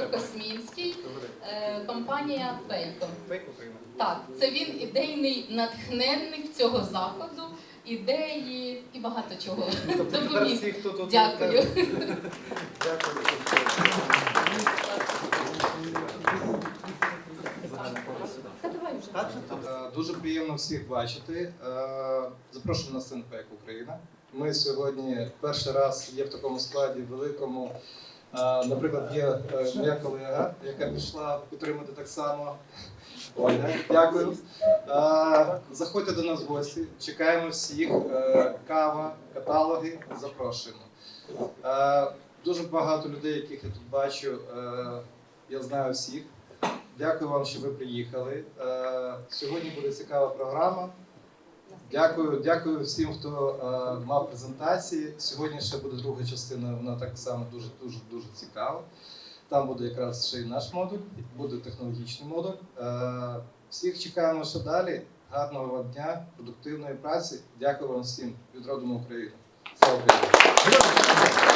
Олександр Космінський, е, компанія Пейко. Фейк Так, це він ідейний натхненник цього заходу, ідеї і багато чого. Тобто Допоміг. Дякую. Е, Дуже приємно всіх бачити. Е, Запрошую на сцену ПЕК Україна. Ми сьогодні перший раз є в такому складі великому. Наприклад, є е, моя колега, яка пішла підтримати так само. Оля, дякую. Заходьте до нас в гості. Чекаємо всіх. Е, Кава, каталоги. Запрошуємо. Дуже багато людей, яких я тут бачу. е, Я знаю всіх. Дякую вам, що ви приїхали. Сьогодні буде цікава програма. Дякую, дякую всім, хто е, мав презентації. Сьогодні ще буде друга частина, вона так само дуже дуже дуже цікава. Там буде якраз ще й наш модуль, буде технологічний модуль. Е, всіх чекаємо ще далі. Гарного вам дня, продуктивної праці. Дякую вам всім Відродимо Україну. Слава Україні!